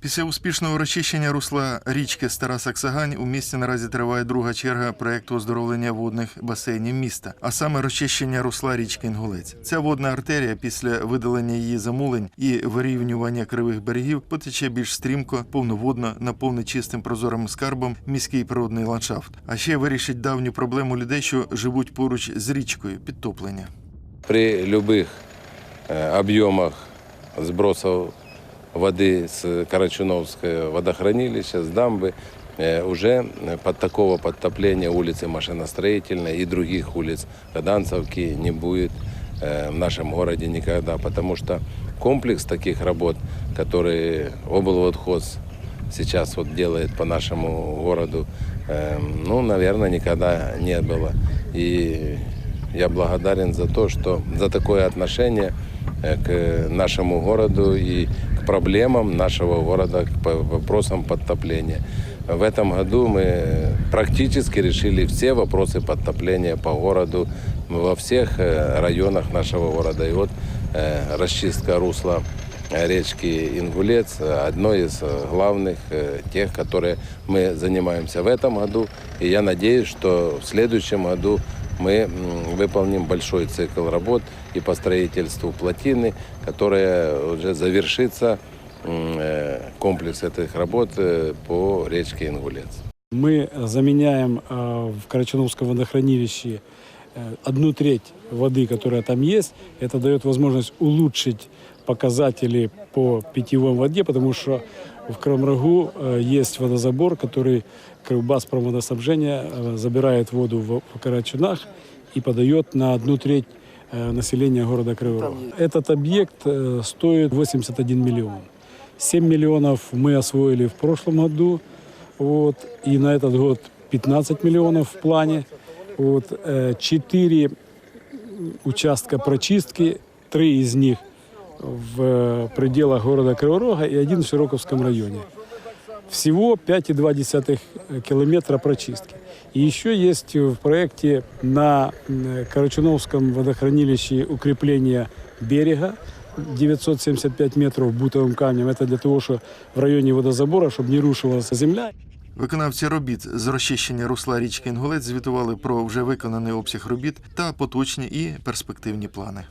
Після успішного розчищення русла річки Стара Саксагань у місті наразі триває друга черга проєкту оздоровлення водних басейнів міста, а саме розчищення русла річки Інгулець. Ця водна артерія після видалення її замулень і вирівнювання кривих берегів потече більш стрімко, повноводно, наповнить чистим прозорим скарбом міський природний ландшафт. А ще вирішить давню проблему людей, що живуть поруч з річкою підтоплення. При любых э, объемах сбросов воды с Карачуновского водохранилища, с дамбы, э, уже под такого подтопления улицы Машиностроительной и других улиц Каданцевки не будет э, в нашем городе никогда, потому что комплекс таких работ, которые облводхоз сейчас вот делает по нашему городу, э, ну, наверное, никогда не было. И я благодарен за то, что за такое отношение э, к нашему городу и проблемам нашего города, к вопросам подтопления. В этом году мы практически решили все вопросы подтопления по городу во всех э, районах нашего города. И вот э, расчистка русла э, речки Ингулец одно из главных тех, которые мы занимаемся в этом году. И я надеюсь, что в следующем году мы выполним большой цикл работ и по строительству плотины, которая уже завершится э, комплекс этих работ э, по речке Ингулец. Мы заменяем э, в Карачуновском водохранилище одну треть воды, которая там есть. Это дает возможность улучшить показатели по питьевой воде, потому что в Крамрагу э, есть водозабор, который Кривбаспромводоснабжения э, забирает воду в в Карачунах и подает на одну треть э, населения города Кривого Рога. Этот объект э, стоит 81 миллион. 7 миллионов мы освоили в прошлом году, вот, и на этот год 15 миллионов в плане. Вот, э, четыре участка прочистки, три из них в э, пределах города Криворога и один в Широковском районе. Всего 5,2 километра прочистки. И еще есть в проекте на м, Карачуновском водохранилище укрепление берега 975 метров бутовым камнем. Это для того, что в районе водозабора, чтобы не рушилась земля. Виконавці робіт з розчищення русла річки Інгулець звітували про вже виконаний обсяг робіт та поточні і перспективні плани.